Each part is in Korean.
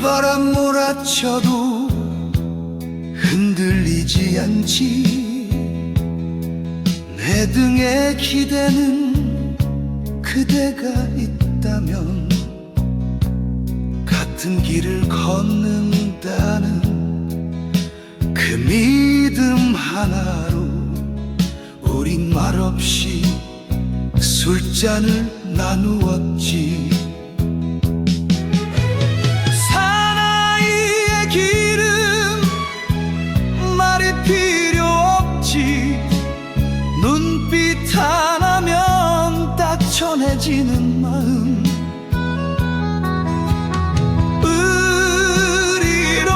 바람 몰아쳐도 흔들리지 않지. 내 등에 기대는 그대가 있다면 같은 길을 걷는다는 그 믿음 하나로 우린 말없이 술잔을 나누었지 전해지는 마음. 의리로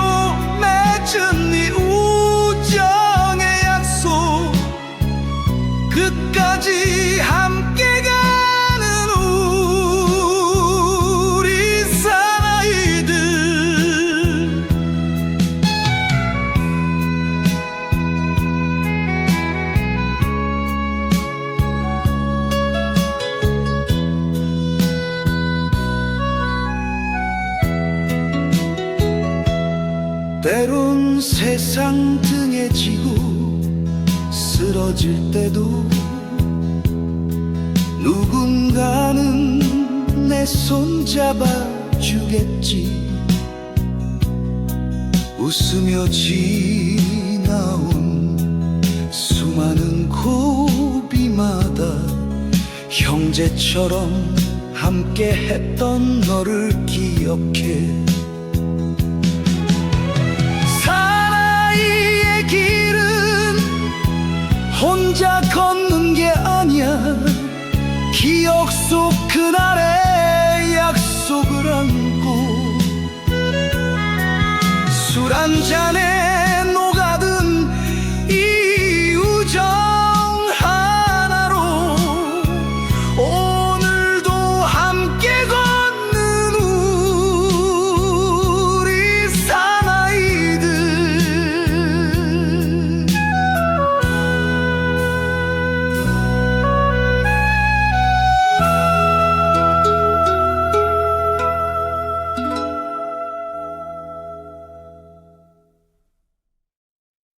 맺은 이 우정의 약속. 끝까지 함께 때론 세상 등에 지고 쓰러질 때도 누군가는 내 손 잡아 주겠지. 웃으며 지나온 수많은 고비마다 형제처럼 함께 했던 너를 기억해 기억 속 그날의 약속을 안고 술 한 잔에